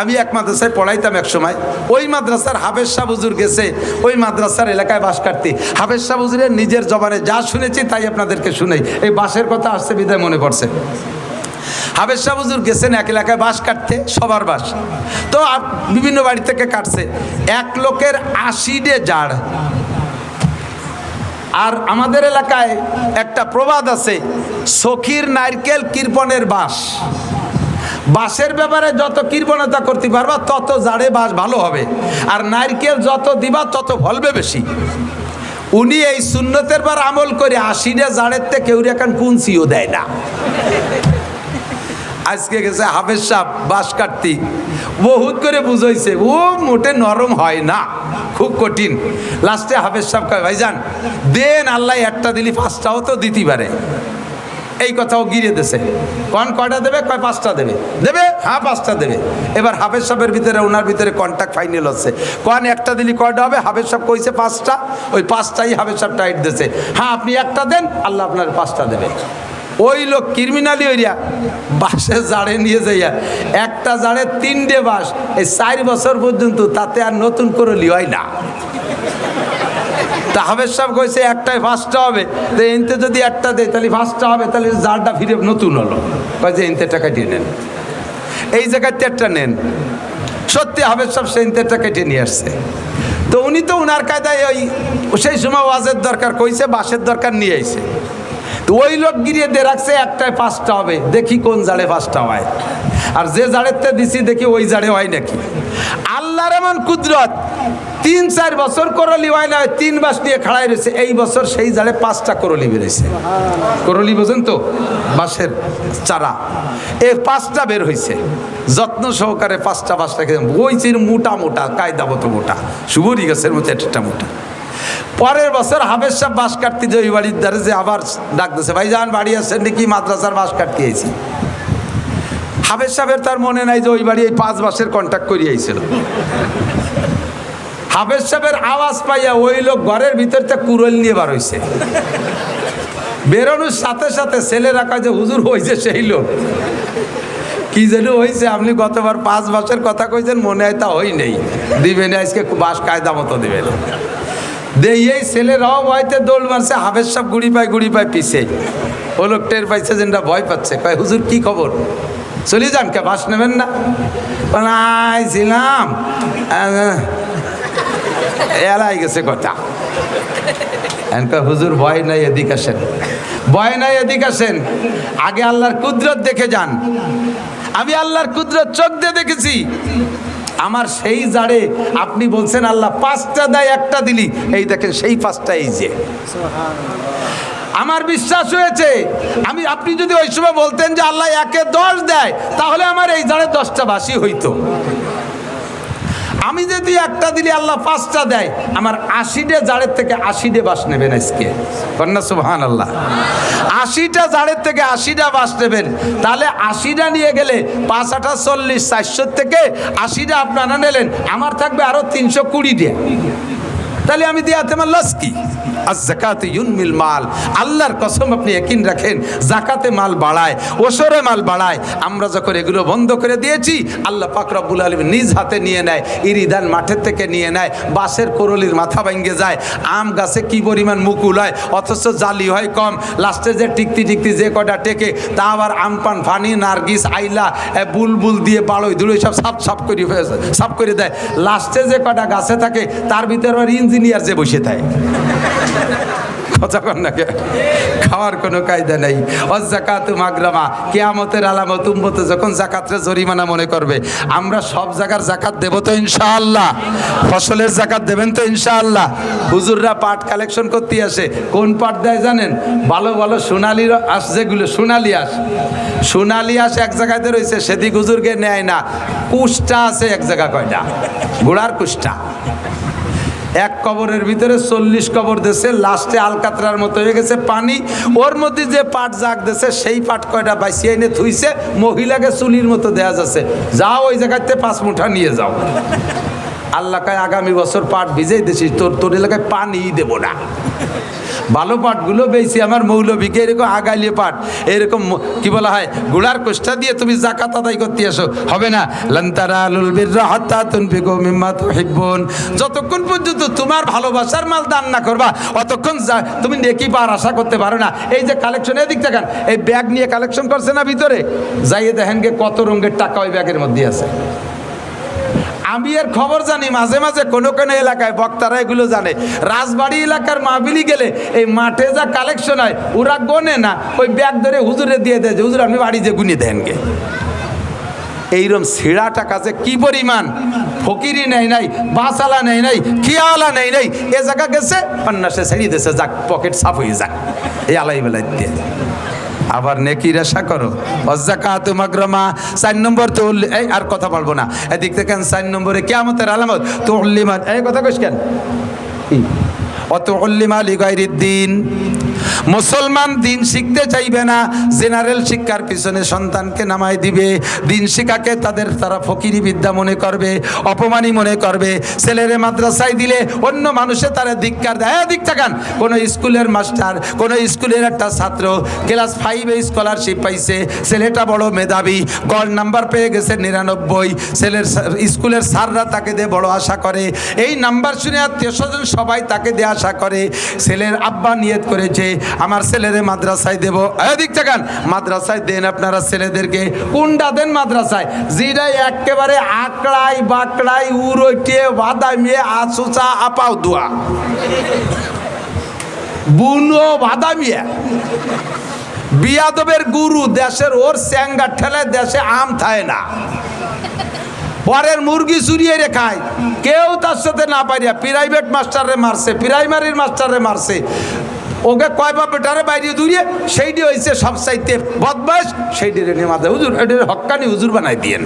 আমি এক মাদ্রাসায় পড়াইতাম এক সময়। ওই মাদ্রাসার হাফেজ শাহ হুজুর গেছে, ওই মাদ্রাসার এলাকায় বাস কাটতে। হাফেজ শাহ হুজুরের নিজের জবানে যা শুনেছি তাই আপনাদেরকে শুনেই। এই বাসের কথা আসছে, বিদায় মনে পড়ছে। হাফেজ শাহ হুজুর গেছেন, এক এলাকায় বাস কাটতে, সবার বাস। তো বিভিন্ন বাড়ি থেকে কাটছে। এক লোকের আশিডে জাড়। আর আমাদের এলাকায় একটা প্রবাদ আছে, সখীর নারকেল কৃপণের বাস। বাসের ব্যাপারে যত কৃপণতা করতে পারবা, তত জাড়ে বাস ভালো হবে। আর নারকেল যত দিবা, তত ফলবে বেশি। উনি এই সুন্নতের পর আমল করে আশিটা জাড়ের থেকে কেউ এখন কুঞ্চিও দেয় না। আজকে গেছে হাফেজ সাহ বাস কাটতি। বহুত করে বুঝাইছে, ও মোটে নরম হয় না, খুব কঠিন। লাস্টে হাফেজ সাহেব কয়, ভাইজান, দেন আল্লাহ একটা দিলি, পাঁচটাও তো দিতে পারে। এই কথাও গিরে দেছে কন কয়টা দেবে? কয় পাঁচটা দেবে? দেবে? হ্যাঁ পাঁচটা দেবে। এবার হাফেজ সাহেবের ভিতরে ওনার ভিতরে কন্ট্যাক্ট ফাইনাল হচ্ছে। কন একটা দিলি কয়টা হবে? হাফেজ সাহেব কইছে পাঁচটা। ওই পাঁচটাই হাফেজ সাহেব টাইট দিছে হ্যাঁ আপনি একটা দেন, আল্লাহ আপনার পাঁচটা দেবে। ওই লোক ক্রিমিনালি ওইরা বাসে জাড়ে নিয়ে যাইয়া, একটা জাড়ে তিনটে বাস, এই চার বছর পর্যন্ত তাতে আর নতুন করে লিওয়াই না। তা হাফেজ সাহেব কইছে একটাই ফার্স্টটা হবে। তো এনতে যদি একটা দেয়, তাহলে ফার্স্টটা হবে, তাহলে জারটা ফিরে নতুন হলো। কয় যে, এনতে টাকা দিয়ে নেন। এই জায়গায় তেরটা নেন। সত্যি হাফেজ সাহেব সেই তেরটা কেটে নিয়ে আসছে। তো উনি তো উনার কায়দায় ওই, সেই সময় ওয়াজের দরকার কইছে বাসের দরকার নিয়ে আইছে। তো ওই লোক গিরিয়ে দিয়ে রাখছে একটাই পাঁচটা হবে, দেখি কোন জাড়ে পাঁচটা হয়। আর যে জাড়েতে দিছি, দেখি ওই জাড়ে হয় নাকি। আল্লাহর এমন কুদরত তিন চার বছর করলি হয় না, তিন মাস নিয়ে খাড়াই রয়েছে। এই বছর সেই জালে পাঁচটা করলি বেরোইছে। করলি বোঝেন তো? বাঁশের চারা। এর পাঁচটা বের হয়েছে যত্ন সহকারে পাঁচটা পাঁচটা খেয়ে বইছির মোটা মোটা, কায়দা মতো মোটা। শুভরি গাছের মতো একটা মোটা। পরের বছর হাফেজ সাহেব বাস কাটতে যে ওই বাড়ির দ্বারে যে আবার ডাক দিছে, ভাই যান, বাড়ি আসছেন নাকি? মাদ্রাসার বাস কাটতে আইছি। হাফেজ সাহেবের তার মনে নাই যে ওই বাড়ি এই পাঁচ মাসের কন্ট্যাক্ট করিয়ে আইছিল হাফেজ সাহেবের আওয়াজ পাইয়া ওই লোক ঘরের ভিতর থেকে কুরল নিয়ে বার হইছে। বেরোনোর সাথে সাথে ছেলে রাখা যে, হুজুর হয়েছে সেই লোক। কি যেন হয়েছে আপনি গতবার পাঁচ মাসের কথা কইছেন, মনে হয় তা হই নেই। দিবেন, আজকে বাস কায়দা মতো দিবেন। দেই এই ছেলেরাও ভয়তে দোল মারছে, হাফেজ সব গুড়ি পায় গুড়ি পায় পিছে। ও লোক টের পাইছে যে না ভয় পাচ্ছে। কয়, হুজুর, কি খবর? চলে যান কে, বাস নেবেন না? আইছিলাম এলাই গেছে কথা। হুজুর, ভয় নাই এদিক আসেন। ভয় নাই এদিক আসেন। আগে আল্লাহর কুদরত দেখে যান। আমি আল্লাহর কুদরত চোখ দিয়ে দেখেছি। আমার সেই জাড়ে আপনি বলছেন, আল্লাহ পাঁচটা দেয়, একটা দিলি। এই দেখেন, সেই পাঁচটা, এই যে। আমার বিশ্বাস হয়েছে, আমি, আপনি যদি ওই সময় বলতেন যে আল্লাহ একে দশ দেয়, তাহলে আমার এই জাড়ে দশটা বাসি হইতো। আমি যদি একটা দিলে আল্লাহ পাঁচটা দেয়, আমার আশিটা জাড়ের থেকে আশিটা বাস নেবেন আজকে। কন্যা সুহান আল্লাহ আশিটা জাড়ের থেকে আশিটা বাস নেবেন। তাহলে আশিটা নিয়ে গেলে পাঁচ, আঠাশ, চল্লিশ, চারশোর থেকে আশিটা আপনারা নিলেন। আমার থাকবে আরও তিনশো কুড়ি দিয়ে তাহলে আমি দিয়ে তোমার লস কি? আর জাকাতে ইউনমিল মাল। আল্লাহর কসম আপনি একিন রাখেন, জাকাতে মাল বাড়ায়, ওসরে মাল বাড়ায়। আমরা যখন এগুলো বন্ধ করে দিয়েছি, আল্লাহ পাক রব্বুল আলম নিজ হাতে নিয়ে নেয়, ইরিদান মাঠের থেকে নিয়ে নেয় বাসের করলির মাথা ভেঙে যায়, আম গাছে কি পরিমাণ মুকুল হয় অথচ জালি হয় কম, লাস্টে যে টিকতি টিকতি যে কটা টেকে, তা আবার আমপান ফানি, নার্গিস, আইলা বুলবুল দিয়ে বাড়ই ধুলোই সব সাপ সাপ করে সাপ করে দেয়। লাস্টে যে কটা গাছে থাকে, তার ভিতরে আবার ইঞ্জিনিয়ার বসে থাকে? খাওয়ার কোনো কায়দা নেই। অজাকাত মাগরামা কেয়ামতের আলামত উম্মতে যখন জাকাতরে জরিমানা মনে করবে, আমরা সব জায়গার জাকাত দেব তো ইনশাআল্লাহ। ফসলের জাকাত দেবেন তো ইনশাআল্লাহ। হুজুররা পাট কালেকশন করতে আসে। কোন পাট দেয় জানেন? ভালো ভালো সোনালি আস যেগুলো, সোনালি আস। সোনালি আস এক জায়গাতে রয়েছে, সেদিক হুজুরকে নেয় না। কুষ্টা আছে এক জায়গা কয়টা গোড়ার কুষ্টা। এক কবরের ভিতরে চল্লিশ কবর দেশে লাস্টে আলকাতরার মতো হয়ে গেছে পানি। ওর মধ্যে যে পাট জাগ দেশে সেই পাট কয়টা বাইসিয়ে এনে থুইছে, মহিলাকে চুলির মতো দেয়া যাচ্ছে। যাও ওই জায়গাতে পাঁচ মুঠা নিয়ে যাও। আল্লাহ কায়, আগামী বছর পাট ভিজেই দিছিস, তোর তোর এলাকায় পানি দেবো না। ভালো পাটগুলো বেশি আমার মৌলবীকে এরকম আগাইলে পাট, এরকম কি বলা হয়, গুড়ার কোষ্টা দিয়ে তুমি জাকাত আদায় করতে আসো। হবে না? লন্তারা যতক্ষণ পর্যন্ত তোমার ভালোবাসার মাল দান না করবা, অতক্ষণ তুমি নেকি পার আশা করতে পারো না। এই যে কালেকশন এদিক দেখেন এই ব্যাগ নিয়ে কালেকশন করছে না ভিতরে? যাইয়ে দেখেন কত রঙের টাকা ওই ব্যাগের মধ্যে আছে। আমি এর খবর জানি, মাঝে মাঝে কোনো কোনো এলাকায় বক্তারা এগুলো জানে। রাজবাড়ি এলাকার মাহবিলি গেলে এই মাঠে যা কালেকশন হয়, ওরা গনে না, ওই ব্যাগ ধরে হুজুরে দিয়ে দেয় যে, হুজুর আপনি বাড়ি যে গুনি দেন গে। এইরকম ছিঁড়া টাকা যে কি পরিমাণ? ফকিরি নেই নাই বাসালা নেই নাই, খিয়ালা নেই নাই, এ জায়গা গেছে সন্ন্যাসে ছেড়ে দিয়েছে, যাক পকেট সাফ হয়ে যাক। এই আলাই বেলায় দিয়ে। আবার নেকির আশা করো। অজাকাত তুমাগ্রমা চার নম্বর তো এই আর কথা বলব না। এদিক থেকে চার নম্বরে কেমতের আলামত তো উল্লিমান এই কথা কইস কেন? অত উল্লিমা লিগাইরিদ্দিন। মুসলমান দিন শিখতে চাইবে না, জেনারেল শিক্ষার পিছনে সন্তানকে নামাই দিবে, দিন শিক্ষাকে তাদের, তারা ফকিরি বিদ্যা মনে করবে, অপমানী মনে করবে, ছেলেরে মাদ্রাসায় দিলে অন্য মানুষে তারা ধিক্কার দেয়। হ্যাঁ দিক থাকান কোনো স্কুলের মাস্টার, কোনো স্কুলের একটা ছাত্র ক্লাস ফাইভে স্কলারশিপ পাইছে, ছেলেটা বড় মেধাবী, গড় নাম্বার পেয়ে গেছে নিরানব্বই, ছেলের স্কুলের স্যাররা তাকে দিয়ে বড় আশা করে। এই নাম্বার শুনে আত্মীয় স্বজন সবাই তাকে দিয়ে আশা করে, ছেলের আব্বা নিয়ত করেছে আমার ছেলেরে মাদ্রাসায় দেব। এদিক থাকান মাদ্রাসায় দেন আপনারা ছেলেদেরকে। কোনটা দেন মাদ্রাসায়? যেটা একেবারে আকড়াই বাকড়াই উড়োটিয়ে বাদামিয়ে আসুচা আপাও দুয়া। বুনো বাদামিয়া বিয়াদবের গুরু দেশের ওর স্যাঙ্গা ঠেলে দেশে আম থায় না। পরের মুরগি চুরিয়ে রে খায়। কেউ তার সাথে না পারিয়া প্রাইভেট মাস্টারে মারছে প্রাইমারির মাস্টারে মারছে। ওকে কয় বা বেটারে বাইরে দূরিয়ে সেইটি হয়েছে সব চাইতে বদমাস, সেইটি রে নেমাতে হুজুর, এটা হক্কানি হুজুর বানাই দিয়েন।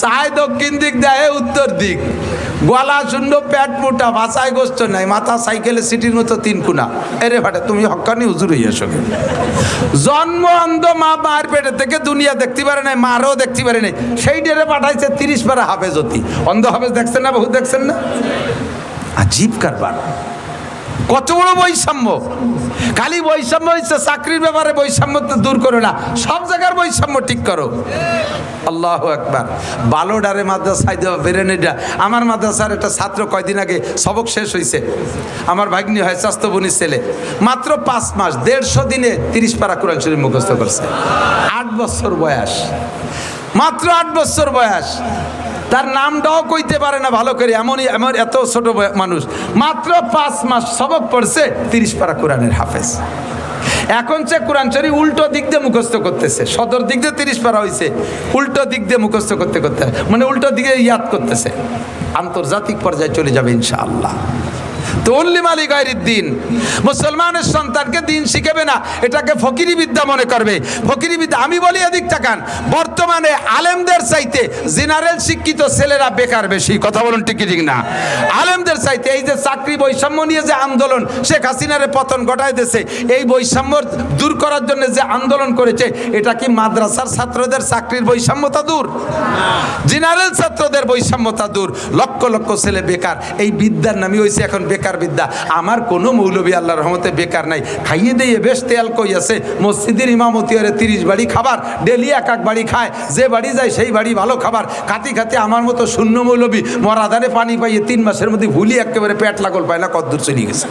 চায় দক্ষিণ দিক দেয় উত্তর দিক। গলা শূন্য প্যাট মোটা, বাসায় গোস্ত নাই, মাথা সাইকেলে সিটির মতো তিন কুনা। এরে ফাটে তুমি হকানি হুজুর হইয়া সঙ্গে জন্ম অন্ধ মা মার পেটে থেকে দুনিয়া দেখতে পারে নাই, মারও দেখতে পারে নাই। সেই ডেরে পাঠাইছে তিরিশ পারা হাফেজতি অন্ধ হাফেজ দেখছেন না বহু দেখছেন না? আজীব কারবার। কত বড় বৈষম্য? খালি বৈষম্য হচ্ছে চাকরির ব্যাপারে বৈষম্য তো দূর করো না। সব জায়গার বৈষম্য ঠিক করো। আল্লাহ একবার বালোডারে মাদ্রাসায় দেওয়া বেরেনিটা আমার মাদ্রাসার একটা ছাত্র কয়দিন আগে সবক শেষ হয়েছে আমার ভাগ্নি হয় স্বাস্থ্যবনির ছেলে। মাত্র পাঁচ মাস, দেড়শো দিনে তিরিশ পারা কোরআন শরীফ মুখস্থ করছে। আট বছর বয়স। মাত্র আট বছর বয়স। তার নামটাও কইতে পারে না ভালো করে, এমনই, এমন এত ছোট মানুষ। মাত্র পাঁচ মাস সবক পড়ছে তিরিশ পারা কোরআনের হাফেজ। এখন সে কোরআন শরীফ উল্টো দিক দিয়ে মুখস্থ করতেছে, সদর দিক দিয়ে তিরিশ পারা হয়েছে উল্টো দিক দিয়ে মুখস্থ করতে করতে মানে উল্টো দিকে ইয়াদ করতেছে। আন্তর্জাতিক পর্যায়ে চলে যাবে ইনশাআল্লাহ। তো উল্লি মালিক দিন। মুসলমানের সন্তানকে দিন শিখাবে না। এটাকে ফকিরি বিদ্যা মনে করবে। ফকিরি বিদ্যা, আমি বলি এদিক তাকান বর্তমানে আলেমদের চাইতে জেনারেল শিক্ষিত ছেলেরা বেকার বেশি। কথা বলুন ঠিক কি ঠিক না? আলেমদের চাইতে এই যে চাকরি বৈষম্য নিয়ে যে আন্দোলন শেখ হাসিনারে পতন ঘটায় দিয়েছে, এই বৈষম্য দূর করার জন্য যে আন্দোলন করেছে, এটা কি মাদ্রাসার ছাত্রদের চাকরির বৈষম্যতা দূর? জেনারেল ছাত্রদের বৈষম্যতা দূর। লক্ষ লক্ষ ছেলে বেকার। এই বিদ্যার নামই হয়েছে এখন বেকার বিদ্যা আমার কোনো মৌলবী আল্লাহ রহমতে বেকার নাই। খাইয়ে দিয়ে বেশ তেল কই আছে মসজিদের ইমামতি আরে তিরিশ বাড়ি খাবার, ডেলি এক এক বাড়ি খায়। যে বাড়ি যায় সেই বাড়ি ভালো খাবার। খাতি খাতি আমার মতো শূন্য মৌলবী মরাধারে পানি পাইয়ে তিন মাসের মধ্যে ভুলি একেবারে পেট লাগল পায় না, কদ্দূর চলে গেছে।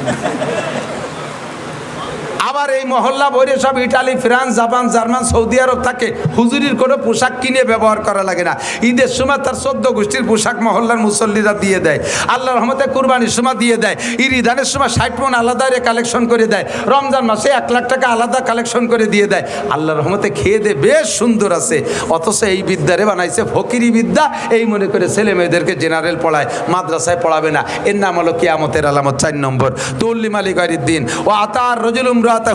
আবার এই মহল্লা বইরে সব Italy, France, Japan, German, Saudi Arab থাকে। হুজুরির কোনো পোশাক কিনে ব্যবহার করা লাগে না। ঈদের সময় তার চোদ্দ গোষ্ঠীর পোশাক মহল্লার মুসল্লিরা দিয়ে দেয়। আল্লাহ রহমতে কুরবানির সময় দিয়ে দেয়। ঈদ ইরিদানের সময় ষাট মন আলাদা কালেকশন করে দেয়। রমজান মাসে এক লাখ টাকা আলাদা কালেকশন করে দিয়ে দেয়। আল্লাহ রহমতে খেয়ে দে, বেশ সুন্দর আছে। অথচ এই বিদ্যারে বানাইছে ফকিরি বিদ্যা। এই মনে করে ছেলে মেয়েদেরকে জেনারেল পড়ায়, মাদ্রাসায় পড়াবে না। এর নাম হলো কিয়ামতের আলামত, চার নম্বর। তুল্লি মালিক দিন ও আতার রজুল উমরাত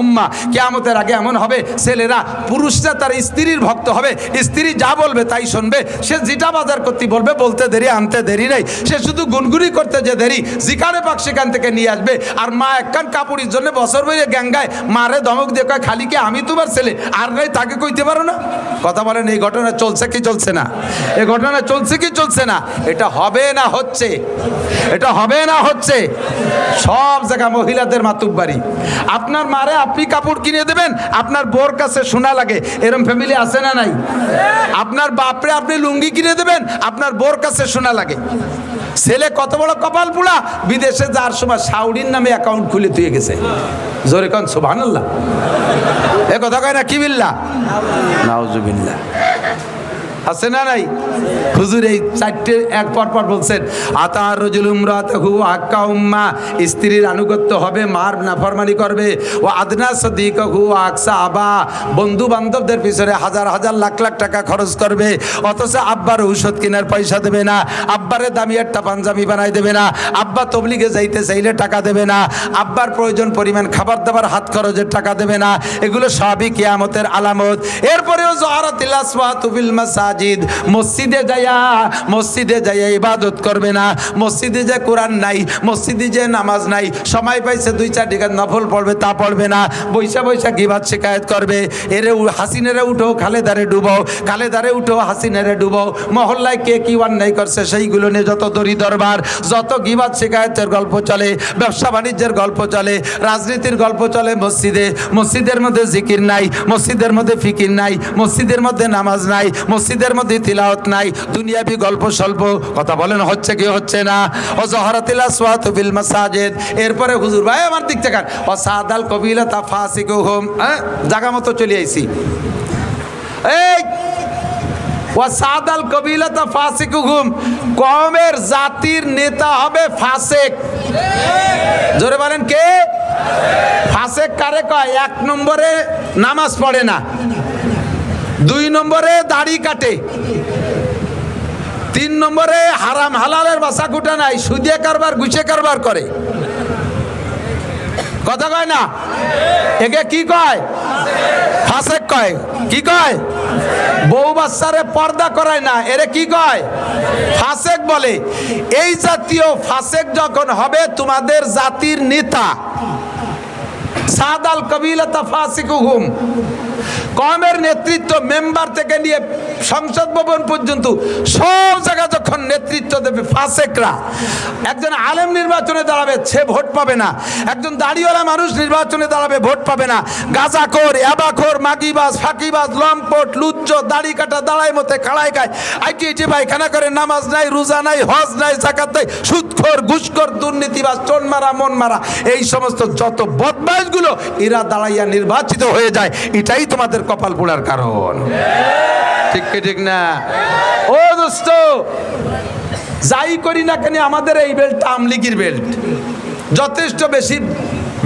উম্মা। কিয়ামতের আগে এমন হবে, ছেলেরা, পুরুষরা তার স্ত্রীর ভক্ত হবে, স্ত্রী যা বলবে তাই শুনবে। সে যেটা বাজার করতে বলবে, বলতে দেরি, আনতে দেরি নেই। সে শুধু গুনগুনি করতে যে দেরি, জিকারে পাক সেখান থেকে নিয়ে আসবে। আর মা একখান কাপড়ের জন্য বছর বইয়ে গ্যাঙ্গায়, মারে ধমক দিয়ে কয়, খালি কে আমি তোমার ছেলে? আর নাই, তাকে কইতে পারো না? কথা বলেন, এই ঘটনা চলছে কি চলছে না? এই ঘটনা চলছে কি চলছে না? এটা হবে না হচ্ছে। এটা হবে না হচ্ছে। সব জায়গা মহিলাদের মাতুব্বাড়ি আপনার মারে আপনি কাপড় কিনে দেবেন, আপনার বোর কাছে শোনা লাগে। এরম ফ্যামিলি আছে না নাই? আপনার বাপরে আপনি লুঙ্গি কিনে দেবেন, আপনার বোর কাছে শোনা লাগে। ছেলে কত বড় কপাল পুড়া, বিদেশে যাওয়ার সময় সাউডির নামে অ্যাকাউন্ট খুলে তুই গেছে। জোরে কন, সুবহানাল্লাহ। এ কথা কয় না, কি বিল্লা? আছে না নাই? হুজুর, এই চারটে এক পর পর বলছেন আতার রজুল উমরাতহু আক্কা উম্মা। স্ত্রীর আনুগত্য হবে, মার নাফরমানি করবে। ও আদনা সদিকহু আকসা আবা। বন্ধু বান্ধবদের পিছনে হাজার হাজার লাখ লাখ টাকা খরচ করবে। অথচ আব্বার ঔষধ কেনার পয়সা দেবে না, আব্বারে দামি একটা পাঞ্জাবি বানাই দেবে না, আব্বা তবলিগে যাইতে চাইলে টাকা দেবে না, আব্বার প্রয়োজন পরিমাণ খাবার দাবার, হাত খরচের টাকা দেবে না। এগুলো সবই কিয়ামতের আলামত। এরপরেও জহরাতিল আসওয়াতু বিল মাসাজিদ মসজিদে যাইয়া মসজিদে যাইয়া ইবাদত করবে না। মসজিদে যে কোরআন নাই, মসজিদে যে নামাজ নাই, সময় পাইছে দুই চার টাকা নফল পড়বে, তা পড়বে না। বৈশা বৈশা গিবাদ শিকায়ত করবে। এরে হাসিনেরে উঠো, খালেদারে ডুবো। খালেদারে উঠো, হাসিনেরে ডুবো। মহল্লায় কে কি অন্যায় করছে, সেইগুলো নিয়ে যত দরি দরবার, যত গিবাদ শিকায়তের গল্প চলে, ব্যবসা বাণিজ্যের গল্প চলে, রাজনীতির গল্প চলে মসজিদে। মসজিদের মধ্যে জিকির নাই, মসজিদের মধ্যে ফিকির নাই, মসজিদের মধ্যে নামাজ নাই, মসজিদের মধ্যে তিলাওয়াত নাই, দুনিয়াবি গল্প স্বল্প, কথা বলেন হচ্ছে কি হচ্ছে না। ও জহরাতিলা সোয়াত বিল মাসাজিদ, এরপরে হুজুর, ভাই, আমার দিক থেকে ও সাদাল কবিলা তা ফাসিকু হুম হ্যাঁ জায়গা মতো চলে আইছি। এই ওয়াসাদাল কবিলাতা ফাসিকুহুম, কমের জাতির নেতা হবে ফাসেক। জোরে বলেন কে? ফাসেক কারে কয়? এক নম্বরে নামাজ পড়ে না। দুই নম্বরে দাড়ি কাটে। তিন নম্বরে হারাম হালালের বাসা কুটা নাই সুদিয়ে কারবার গুছে কারবার করে। কথা কয় না? একে কি কয়? ফাসেক কয়। কি কয়? বউ বাচ্চারে পর্দা করায় না, এরে কি কয়? ফাসেক বলে। এই জাতীয় ফাসেক যখন হবে, তোমাদের জাতির নেতা সাদাল কবিলাতা ফাসিকুহুম। কমের নেতৃত্ব মেম্বার থেকে নিয়ে সংসদ ভবন পর্যন্ত সব জায়গা যখন নেতৃত্ব দেবে ফাসেকরা, একজন আলেম নির্বাচনে দাঁড়াবে, সে ভোট পাবে না। একজন দাড়িওয়ালা মানুষ নির্বাচনে দাঁড়াবে, ভোট পাবে না। গাজাখোর অ্যাবাখোর মাগিবাজ, ফাঁকিবাজ, লম্পট, লুচ্চ, দাড়ি কাটা দাঁড়াই মতে খাড়াই খায়। আইটি ইটি পায়খানা করে নামাজ নাই, রোজা নাই, হজ নাই জাকাত নাই, সুদখোর, ঘুষখোর, দুর্নীতিবাজ, টোন মারা, মন মারা, এই সমস্ত যত বদমাইশগুলো, এরা দাঁড়াইয়া নির্বাচিত হয়ে যায়। এটাই তোমাদের কপাল পোড়ার কারণ। ঠিক ঠিক না? ও দোস্ত, যাই করি না কেন আমাদের এই বেল্ট আমলিগির বেল্ট যথেষ্ট বেশি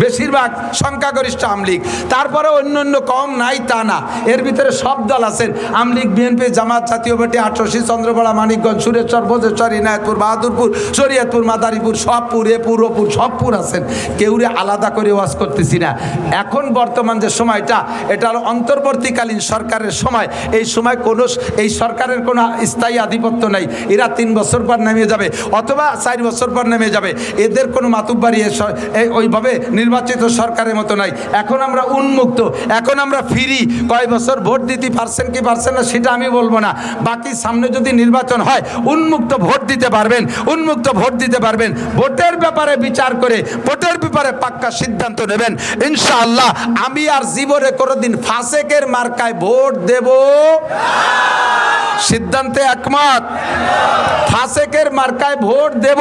বেশিরভাগ সংখ্যাগরিষ্ঠ আমলিগ। তারপরে অন্য অন্য কম নাই তা না। এর ভিতরে সব দল আছেন। আমলিগ, বিএনপি, জামাত, জাতীয় পার্টি আটরশি চন্দ্রপাড়া, মানিকগঞ্জ, সুরেশ্বর, ভোজেশ্বর, ইনায়তপুর, বাহাদুরপুর, শরীয়তপুর, মাদারীপুর, সবপুর, এপুর, ওপুর, সবপুর আছেন। কেউরে আলাদা করে ওয়াজ করতেছি না। এখন বর্তমান যে সময়টা, এটা হলো অন্তর্বর্তীকালীন সরকারের সময়। এই সময় কোনো এই সরকারের কোনো স্থায়ী আধিপত্য নাই। এরা তিন বছর পর নেমে যাবে, অথবা চার বছর পর নেমে যাবে। এদের কোনো এই ওইভাবে নির্বাচিত সরকারের মতো নাই। এখন আমরা উন্মুক্ত, এখন আমরা ফিরি। কয় বছর ভোট দিতে পারছেন কি পারছেন না সেটা আমি বলব না। বাকি সামনে যদি নির্বাচন হয়, উন্মুক্ত ভোট দিতে পারবেন, উন্মুক্ত ভোট দিতে পারবেন। ভোটের ব্যাপারে বিচার করে, ভোটের ব্যাপারে পাক্কা সিদ্ধান্ত নেবেন। ইনশাআল্লাহ, আমি আর জীবনে কোনোদিন ফাসেকের মার্কায় ভোট দেব সিদ্ধান্তে একমত? ফাসেকের মার্কায় ভোট দেব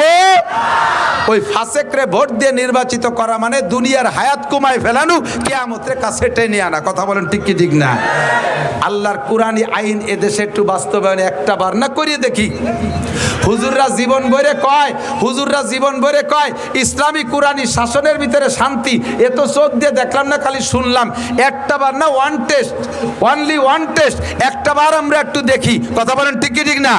ওই ফাসেকরে ভোট দিয়ে নির্বাচিত করা মানে দুনিয়ার হায়াত কমায় ফেলানো, কেয়ামতের কাছে টেনে আনা। কথা বলেন ঠিক কি, ঠিক না? আল্লাহর কোরআনী আইন এদেশে একটু বাস্তবায়নে একটা বার না করিয়ে দেখি। হুজুররা জীবন ভরে কয়, হুজুররা জীবন ভরে কয়, ইসলামী কোরআনী শাসনের ভিতরে শান্তি। এ তো চোখ দিয়ে দেখলাম না, খালি শুনলাম। একটা বার না one test only one test একটা বার আমরা একটু দেখি। কথা বলেন ঠিক কি, ঠিক না?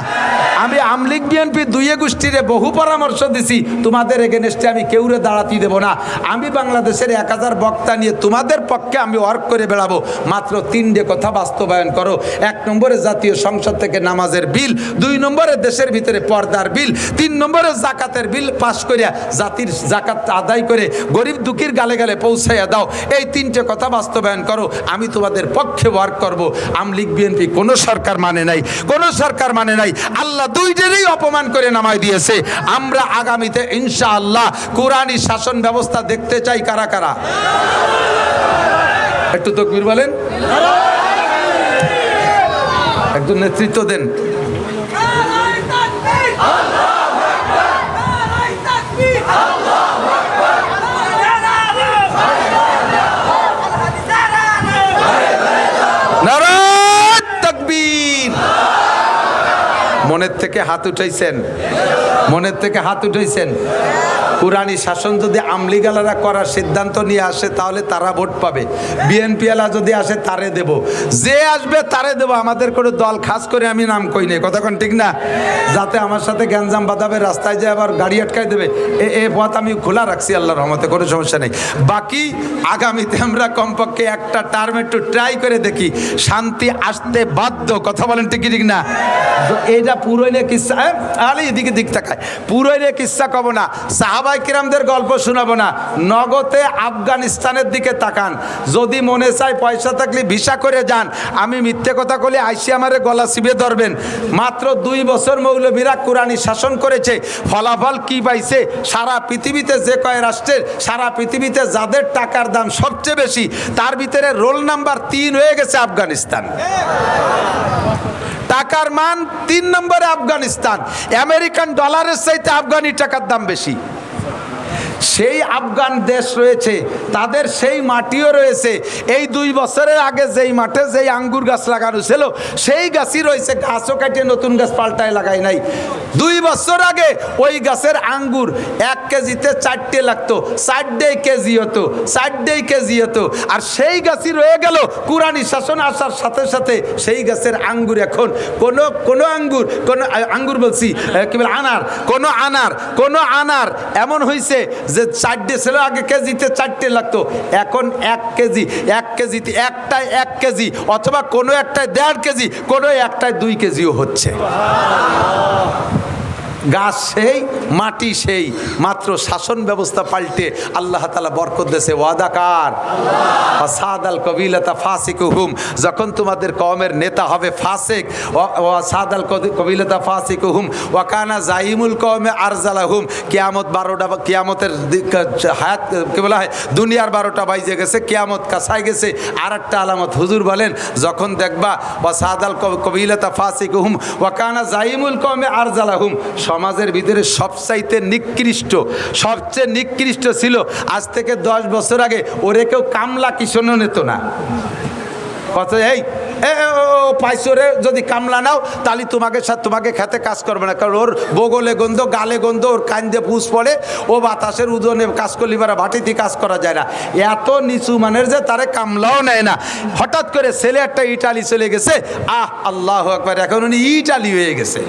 আমি আমলিগ বিএনপি দুইয়ে গোষ্ঠীরে বহু পরামর্শ দিছি। তোমাদের এগেনস্টে আমি কেউরে দাঁড়াতে দেব না। আমি বাংলাদেশের এক হাজার বক্তা নিয়ে তোমাদের পক্ষে আমি ওয়ার্ক করে বেড়াবো। মাত্র তিনটে কথা বাস্তবায়ন করো। এক নম্বরে জাতীয় সংসদ থেকে নামাজের বিল, দুই নম্বরে দেশের ভিতরে পর্দার বিল, তিন নম্বরে জাকাতের বিল পাশ করিয়া জাতির জাকাত আদায় করে গরিব দুঃখীর গালে গালে পৌঁছাইয়া দাও। এই তিনটে কথা বাস্তবায়ন করো। আমি তোমাদের পক্ষে ওয়ার্ক করব। আমলিগ, বিএনপি কোনো সরকার মানে নাই। কোনো সরকার মানে নাই। আল্লাহ দুইটারই অপমান করে নামায় দিয়েছে। আমরা আগামীতে ইনশাআল্লাহ কোরআনই শাসন ব্যবস্থা দেখতে চাই। কারা কারা? একটু তকবির বলেন। একটু নেতৃত্ব দেন নারায় তাকবীর আল্লাহু আকবার নারায় তাকবীর আল্লাহু আকবার নারায়ণ তাকবীর মনের থেকে হাত উঠাইছেন। মনের থেকে হাত উঠাইছেন। কোরআনী শাসন যদি আমলিগালারা করার সিদ্ধান্ত নিয়ে আসে, তাহলে তারা ভোট পাবে। বিএনপি আলা যদি আসে, তারে দেব। যে আসবে, তারে দেব। আমাদের কোনো দল খাস করে আমি নাম কই নেই। কতক্ষণ ঠিক না? যাতে আমার সাথে গ্যাঞ্জাম বাঁধাবে, রাস্তায় যায় আবার গাড়ি আটকায় দেবে, এ এ পথ আমি খোলা রাখছি আল্লাহর রহমতে, কোনো সমস্যা নেই। বাকি আগামীতে আমরা কমপক্ষে একটা টার্ম একটু ট্রাই করে দেখি। শান্তি আসতে বাধ্য। কথা বলেন ঠিক ঠিক না? এইটা পুরোইলে কিসা এ, আরে এদিকে দিক তাকায়। পুরোইলে কিসা কব না সাহাবাই কিরামদের গল্প শোনাবো না। নগদে আফগানিস্তানের দিকে তাকান। যদি মনে চায় পয়সা থাকলে ভিসা করে যান। আমি মিথ্যে কথা বলে আইসি আমারে গলা চিবে ধরবেন। মাত্র দুই বছর মৌলবীরা কোরআনী শাসন করেছে। ফলাফল কি পাইছে? সারা পৃথিবীতে যে কয় রাষ্ট্রের সারা পৃথিবীতে যাদের টাকার দাম সবচেয়ে বেশি তার ভিতরে রোল নাম্বার তিন হয়ে গেছে আফগানিস্তান। টাকার মান তিন নম্বরে আফগানিস্তান। আমেরিকান ডলারের চাইতে আফগানি টাকার দাম বেশি। সেই আফগান দেশ রয়েছে, তাদের সেই মাটিও রয়েছে। এই দুই বছরের আগে যেই মাঠে যেই আঙ্গুর গাছ লাগানো ছিল, সেই গাছই রয়েছে গাছও কাটিয়ে নতুন গাছ পাল্টায় লাগাই নাই। দুই বছর আগে ওই গাছের আঙ্গুর এক কেজিতে চারটে লাগতো, চারটেই কেজি হতো, চারটেই কেজি হতো। আর সেই গাছই রয়ে গেল কুরানি শাসন আসার সাথে সাথে সেই গাছের আঙ্গুর এখন। কোনো কোনো আঙ্গুর কোনো আঙ্গুর বলছি কি বলে, আনার, কোনো আনার কোনো আনার, এমন হয়েছে যে চারটে ছিল, আগে কেজিতে চারটে লাগতো। এখন এক কেজি, এক কেজিতে একটায় এক কেজি, অথবা কোনো একটায় দেড় কেজি, কোনো একটায় দুই কেজিও হচ্ছে। গাছ সেই মাটি সেই। মাত্র শাসন ব্যবস্থা পাল্টে আল্লাহ তালা বরকত দেশে ওয়াদাকার সাদ আল কবিলাতা ফাসিক হুম যখন তোমাদের কমের নেতা হবে ফাসেক সাদ আল কবিলাতা ফাসিক হুম ওয়াকানা জাইমুল কমে আরজালা হুম কিয়ামত বারোটা কিয়ামতের হায়াত কি বলা হয়? দুনিয়ার বারোটা বাইজে গেছে কেয়ামত কাছায় গেছে। আর একটা আলামত হুজুর বলেন যখন দেখবা বা সাদ আল কবিলাতা ফাসিক হুম ওয়াকানা জাইমুল কমে আরজালা হুম সমাজের ভিতরে সবচাইতে নিকৃষ্ট সবচেয়ে নিকৃষ্ট ছিল আজ থেকে দশ বছর আগে ওরে কেউ কামলা কিশনও নিত না কথা এই এ, এ, ও, ও, পাইছো রে যদি কামলা নাও তাহলে তোমাকে তোমাকে খেতে কাজ করবে না কারণ ওর বগলে গন্ধ গালে গন্ধ ওর কান্দে পুষ পড়ে ও বাতাসের উদনে কাজ করলি বারা ভাটিতে কাজ করা যায় না। এত নিচু মানের যে তারে কামলাও নেয় না। হঠাৎ করে ছেলে একটা ইটালি চলে গেছে আহ আল্লাহ একবার এখন উনি ইটালি হয়ে গেছে।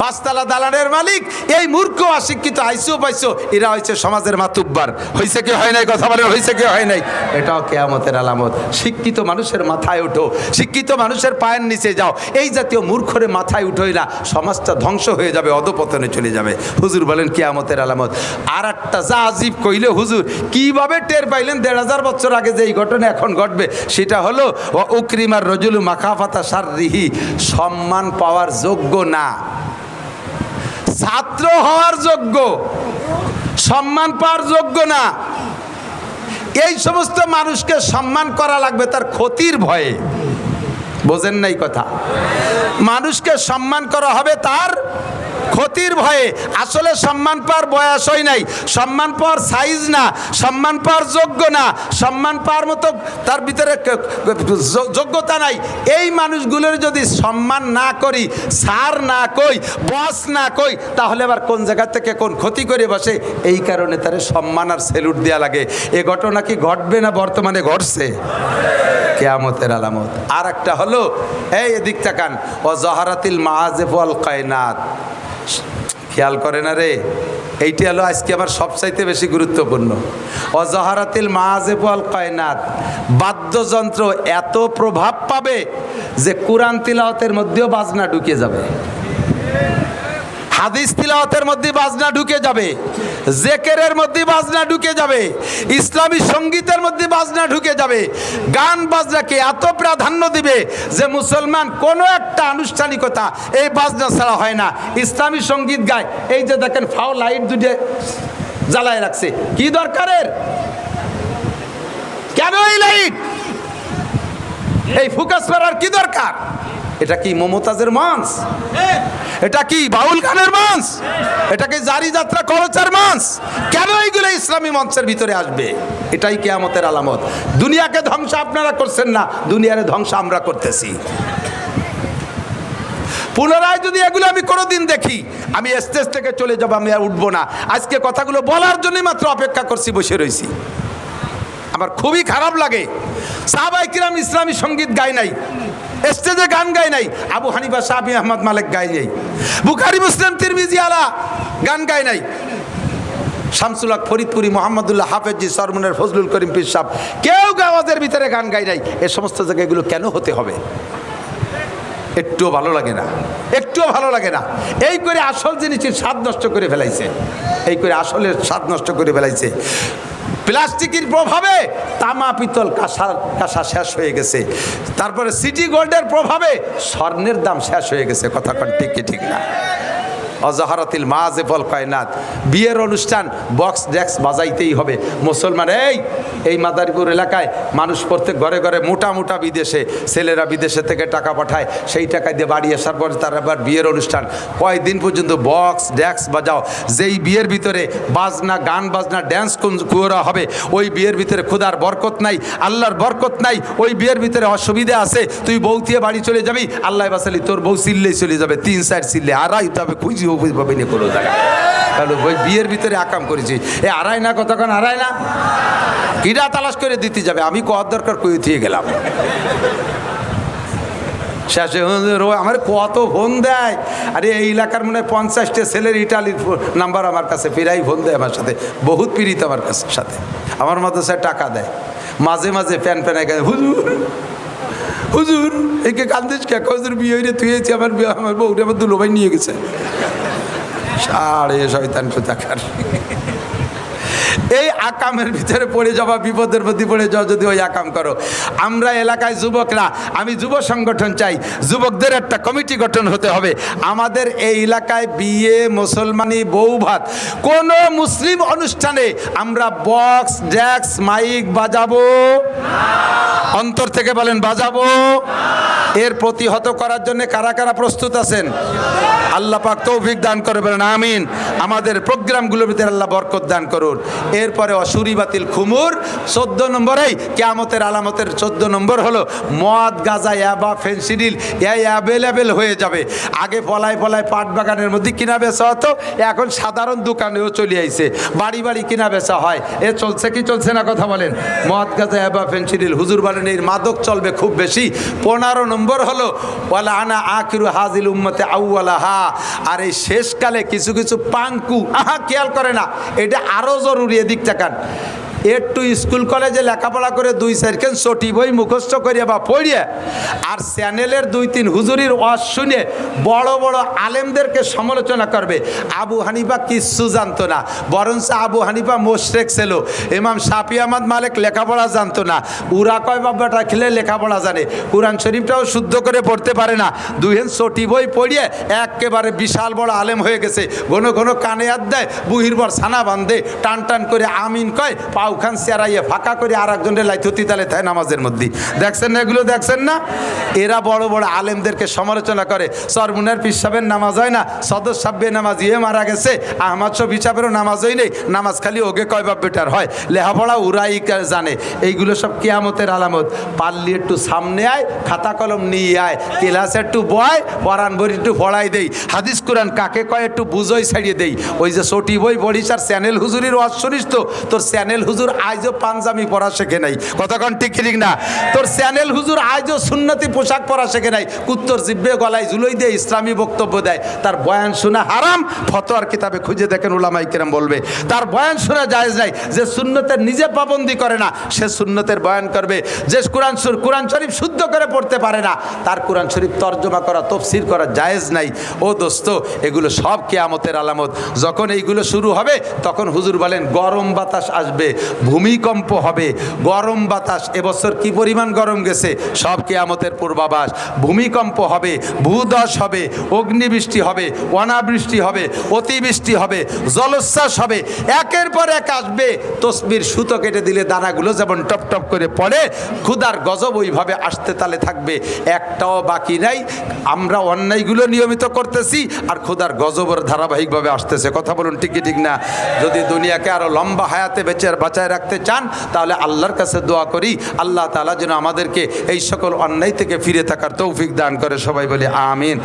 পাঁচতলা দালানের মালিক, এই মূর্খ অশিক্ষিত, আইসো পাইছো এরা হয়েছে সমাজের মাতুব্বার। হয়েছে কি হয় নাই? কথা বলে হয়েছে কি হয় নাই? এটাও কেয়ামতের আলামত। শিক্ষিত মানুষের মাথায় ওঠো শিক্ষিত মানুষের পায়ের নিচে যাও। এই জাতীয় মূর্খরে মাথায় উঠোই না সমাজটা ধ্বংস হয়ে যাবে, অধপতনে চলে যাবে। হুজুর বলেন, কেয়ামতের আলামত। আর একটা যা আজীব কইলে হুজুর, কীভাবে টের পাইলেন দেড় হাজার বছর আগে যে এই ঘটনা এখন ঘটবে? সেটা হলো উকরিমার রজুলু মাখাফাতা সার রিহি সম্মান পাওয়ার যোগ্য না। ছাত্র হওয়ার যোগ্য, সম্মান পাওয়ার যোগ্য না। এই সমস্ত মানুষকে সম্মান করা লাগবে তার ক্ষতির ভয়ে। বোঝেন নাই কথা। মানুষকে সম্মান করা হবে তার ক্ষতির ভয়ে আসলে সম্মান পাওয়ার বয়স হয় নাই। সম্মান পাওয়ার সাইজ না, সম্মান পাওয়ার যোগ্য না, সম্মান পাওয়ার মতো তার ভিতরে যোগ্যতা নাই। এই মানুষগুলোর যদি সম্মান না করি, সার না কই, বস না কই, তাহলে আবার কোন জায়গা থেকে কোন ক্ষতি করে বসে? এই কারণে তার সম্মান আর সেলুট দেওয়া লাগে। এ ঘটনা কি ঘটবে না বর্তমানে ঘটছে? কেয়ামতের আলামত। আর একটা হলো, এই এদিক তাকান। ও জহারাতিল মাহাজেফল কায়নাত। খেয়াল করে না রে। এইটি হলো আজকে আমার সবচাইতে বেশি গুরুত্বপূর্ণ। অজহারাতিল মাহাজেবুয়াল কায়নাত। বাদ্যযন্ত্র এত প্রভাব পাবে যে কোরআন তিলাওয়াতের মধ্যেও বাজনা ঢুকে যাবে। হাদিস তিলাওয়াতের মধ্যে বাজনা ঢুকে যাবে, জেকেরের মধ্যে বাজনা ঢুকে যাবে, ইসলামী সঙ্গীতের মধ্যে বাজনা ঢুকে যাবে। গান বাজনাকে এত প্রাধান্য দিবে যে মুসলমান কোনো একটা আনুষ্ঠানিকতা এই বাজনা ছাড়া হয় না। ইসলামী সংগীত গায়, এই যে দেখেন ফাও লাইট দুটে জ্বালায় রাখছে। কি দরকারের? কেন এই লাইট? এই ফুকাস করার কি দরকার? এটা কি মমতাজের মঞ্চ? এটা কি বাউল গানের মঞ্চ? এটা কি জারি যাত্রা খরচার মঞ্চ? কেন এইগুলো ইসলামী মঞ্চের ভিতরে আসবে? এটাই কেয়ামতের আলামত। দুনিয়াকে ধ্বংস আপনারা করছেন না, দুনিয়ারে ধ্বংস আমরা করতেছি। পুনরায় যদি এগুলো আমি কোনোদিন দেখি, আমি স্টেজ থেকে চলে যাব, আমি আর উঠবো না। আজকে কথাগুলো বলার জন্যই মাত্র অপেক্ষা করছি, বসে রয়েছি আমার খুবই খারাপ লাগে। সাহাবাই কিরাম ইসলামী সংগীত গায় নাই। স্টেজে গান গায় নাই। আবু হানিফা সাহাবি আহমদ, মালিক গায় নাই। বুখারি, মুসলিম, তিরমিজি আলা গান গায় নাই। শামসুল হক, ফরিদপুরি, মোহাম্মদুল্লাহ হাফেজি, সরমনের ফজলুল করিম পীর সাহ কেউ গাওয়াজের ভিতরে গান গায় নাই। এ সমস্ত জায়গায় এগুলো কেন হতে হবে? একটুও ভালো লাগে না। একটুও ভালো লাগে না। এই করে আসল জিনিসের স্বাদ নষ্ট করে ফেলাইছে। এই করে আসলের স্বাদ নষ্ট করে ফেলাইছে। প্লাস্টিকের প্রভাবে তামা, পিতল কাঁসা কাঁসা শেষ হয়ে গেছে। তারপরে সিটি গোল্ডের প্রভাবে স্বর্ণের দাম শেষ হয়ে গেছে। কথা ঠিক কি, ঠিক না? অজহারতিল মাজেফল কয়নাত। বিয়ের অনুষ্ঠান বক্স ডেক্স বাজাইতেই হবে। মুসলমান, এই এই মাদারীপুর এলাকায় মানুষ প্রত্যেক ঘরে ঘরে মোটা মোটা বিদেশে, ছেলেরা বিদেশে থেকে টাকা পাঠায়, সেই টাকা দিয়ে বাড়ি আসার পরে তার আবার বিয়ের অনুষ্ঠান। কয়দিন পর্যন্ত বক্স ডেক্স বাজাও। যেই বিয়ের ভিতরে বাজনা, গান বাজনা ড্যান্স করা হবে, ওই বিয়ের ভিতরে খুদার বরকত নাই, আল্লাহর বরকত নাই, ওই বিয়ের ভিতরে অসুবিধা আছে, তুই বউ দিয়ে বাড়ি চলে যাবি, আল্লাহ বাসালি তোর বউ চিল্লেই চলে যাবে, তিন চার চিল্লে আড়াই তবে খুঁজি পাবে না কোনো তাহলে ওই বিয়ের ভিতরে আকাম করেছি, এ আড়াই না কতক্ষণ, আড়াই না? কিরা তালাশ করে দিতে যাবে, আমি কত দরকার কই দিয়ে গেলাম। শেষে আমার কত ফোন দেয়? আরে এই এলাকার মনে হয় পঞ্চাশটা ছেলের ইটালির নাম্বার আমার কাছে, ফেরাই ফোন দেয় আমার সাথে, বহুত পীড়িত আমার কাছে, সাথে। আমার মতো সে টাকা দেয়। মাঝে মাঝে প্যান প্যানায় হুজুর! হুজুর, একে কান্দিস কে? হুজুর, বিয়ে হইলে তুই এসে আমার বিয়ে, আমার বউটা আমার দুলোভাই নিয়ে গেছে। সাড়ে শয়তান কোথাকার। এই আকামের ভিতরে পড়ে যাওয়া, বিপদের প্রতি পড়ে যাওয়া যদি ওই আকাম করো। আমরা এলাকায় যুবকরা, আমি যুব সংগঠন চাই। যুবকদের একটা কমিটি গঠন হতে হবে। আমাদের এই এলাকায় বিয়ে, মুসলমানি বউ ভাত কোন মুসলিম অনুষ্ঠানে আমরা বক্স ড্যাক্স মাইক বাজাবো। অন্তর থেকে বলেন বাজাবো। এর প্রতিহত করার জন্য কারা কারা প্রস্তুত আছেন? আল্লাহ পাক তৌফিক দান করে বলেন, আমিন। আমাদের প্রোগ্রামগুলোর ভিতরে আল্লাহ বরকত দান করুন। এরপরে অসুরি বাতিল খুমুর, চোদ্দ নম্বরেই কেয়ামতের আলামতের চোদ্দ নম্বর হলো মদ, গাজা, ইয়াবা, ফেন্সিডিল, এই অ্যাভেলেবেল হয়ে যাবে। আগে পলায় পলায় পাট বাগানের মধ্যে কিনা বেচা হতো, এখন সাধারণ দোকানেও চলে আইছে। বাড়ি বাড়ি কিনা বেচা হয়। এ চলছে কি চলছে না কথা বলেন? মদ, গাজা, ইয়াবা, ফেন্সিডিল, হুজুর বলেন এই মাদক চলবে খুব বেশি। পনেরো নম্বর হলো, ওয়ালা আনা আখিরু হাজিল উম্মতে আউওয়ালা হা আর এই শেষকালে কিছু কিছু পাঙ্কু, আহা, খেয়াল করে না। এটা আরও জরুরি এদিক তাকান। একটু স্কুল কলেজে লেখাপড়া করে দুই চারখান চটি বই মুখস্থ করিয়া বা পড়িয়া, আর চ্যানেলের দুই তিন হুজুরির ওয়াজ শুনে বড় বড় আলেমদেরকে সমালোচনা করবে। আবু হানিফা কিচ্ছু জানতো না, বরঞ্চ আবু হানিফা মোশরেক ছিল। ইমাম শাফি আহমদ মালিক লেখাপড়া জানতো না। উরা কয় বাবাটা খেলে লেখাপড়া জানে। কোরআন শরীফটাও শুদ্ধ করে পড়তে পারে না। দুহেন চটি বই পড়িয়ে একেবারে বিশাল বড় আলেম হয়ে গেছে। ঘন ঘন কানে হাত দেয়, বুহির বর ছানা বান্ধে টান টান করে আমিন কয়, পাও ওখান চেরাইয়ে ফাঁকা করে আর একজনের লাইথতি তালে তাই নামাজের মধ্যে দেখছেন না এগুলো? দেখছেন না? এরা বড় বড় আলেমদেরকে সমালোচনা করে। সরমুনার পিসাবের নামাজ হয় না। সদর সাব্বে নামাজ ইয়ে মারা গেছে। আহমদ শফ হিসাবেরও নামাজ হয় নেই। নামাজ খালি ওকে কয় বা বেটার হয়। লেহাপড়া উড়াই কা- জানে। এইগুলো সব কেয়ামতের আলামত। পাল্লি একটু সামনে আয়, খাতা কলম নিয়ে আয়। ক্লাস একটু বয় পরান বই একটু পড়াই দেই। হাদিস কোরআন কাকে কয় একটু বুঝোই ছাড়িয়ে দেই। ওই যে সটি বই পড়িস আর চ্যানেল হুজুরির শুনিস তো? তোর চ্যানেল হুজুর আজও পাঞ্জাবি পরা শেখে নাই। কতক্ষণ ঠিক ঠিক না? তোর চ্যানেল হুজুর আজও সুন্নতি পোশাক পরা শেখে নাই। কুত্তর জিব্বে গলায় জুলই দিয়ে ইসলামী বক্তব্য দেয়। তার বয়ান শোনা হারাম, ফতোয়ার কিতাবে খুঁজে দেখেন উলামাই কেরাম বলবে। তার বয়ান শোনা জায়েজ নাই, যে সুন্নতের নিজে পাবন্দি করে না, সে সুন্নতের বয়ান করবে। যে কোরআন কোরআন শরীফ শুদ্ধ করে পড়তে পারে না, তার কোরআন শরীফ তর্জমা করা, তফসির করা জায়েজ নাই। ও দোস্ত, এগুলো সব কেয়ামতের আলামত। যখন এইগুলো শুরু হবে, তখন হুজুর বলেন, গরম বাতাস আসবে। ভূমিকম্প হবে, গরম বাতাস, এবছর কি পরিমাণ গরম গেছে? সব কেয়ামতের পূর্বাভাস। ভূমিকম্প হবে, ভূদশ হবে, অগ্নিবৃষ্টি হবে, অনাবৃষ্টি হবে, অতিবৃষ্টি হবে, জলোচ্ছ্বাস হবে, একের পর এক আসবে। তসবির সুতো কেটে দিলে দানাগুলো যেমন টপ টপ করে পড়ে ক্ষুদার গজব ওইভাবে আসতে তালে থাকবে। একটাও বাকি নাই। আমরা অন্যায়গুলো নিয়মিত করতেছি আর ক্ষুদার গজবর ধারাবাহিকভাবে আসতেছে। কথা বলুন ঠিকই ঠিক না? যদি দুনিয়াকে আরও লম্বা হায়াতে বেঁচে আর বাঁচায় রাখতে চান, তাহলে আল্লাহর কাছে দোয়া করি। আল্লাহ তালা যেন আমাদেরকে এই সকল অন্যায় থেকে ফিরে থাকার তৌফিক দান করে। সবাই বলি, আমিন।